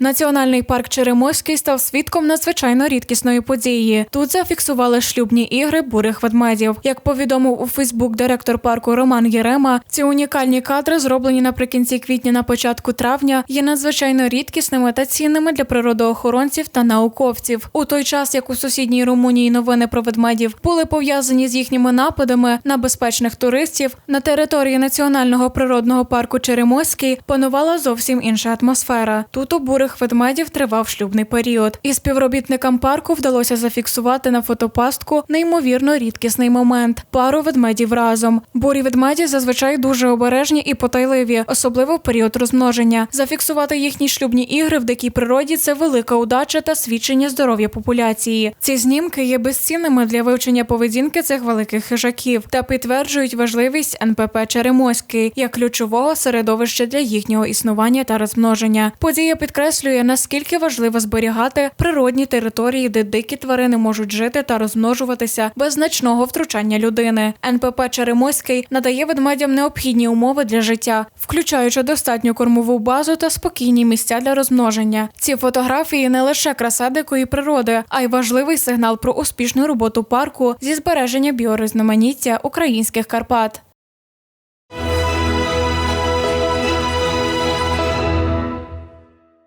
Національний парк Черемоський став свідком надзвичайно рідкісної події. Тут зафіксували шлюбні ігри бурих ведмедів. Як повідомив у Фейсбук директор парку Роман Єрема, ці унікальні кадри, зроблені наприкінці квітня на початку травня, є надзвичайно рідкісними та цінними для природоохоронців та науковців. У той час, як у сусідній Румунії новини про ведмедів були пов'язані з їхніми нападами на безпечних туристів, на території національного природного парку Черемоський панувала зовсім інша атмосфера. Тут у бурих ведмедів тривав шлюбний період, і співробітникам парку вдалося зафіксувати на фотопастку неймовірно рідкісний момент пару ведмедів разом. Бурі ведмеді зазвичай дуже обережні і потайливі, особливо в період розмноження. Зафіксувати їхні шлюбні ігри в дикій природі це велика удача та свідчення здоров'я популяції. Ці знімки є безцінними для вивчення поведінки цих великих хижаків та підтверджують важливість НПП Черемоський як ключового середовища для їхнього існування та розмноження. Подія підкреслює наскільки важливо зберігати природні території, де дикі тварини можуть жити та розмножуватися без значного втручання людини. НПП Черемоський надає ведмедям необхідні умови для життя, включаючи достатню кормову базу та спокійні місця для розмноження. Ці фотографії не лише краса дикої природи, а й важливий сигнал про успішну роботу парку зі збереження біорізноманіття українських Карпат.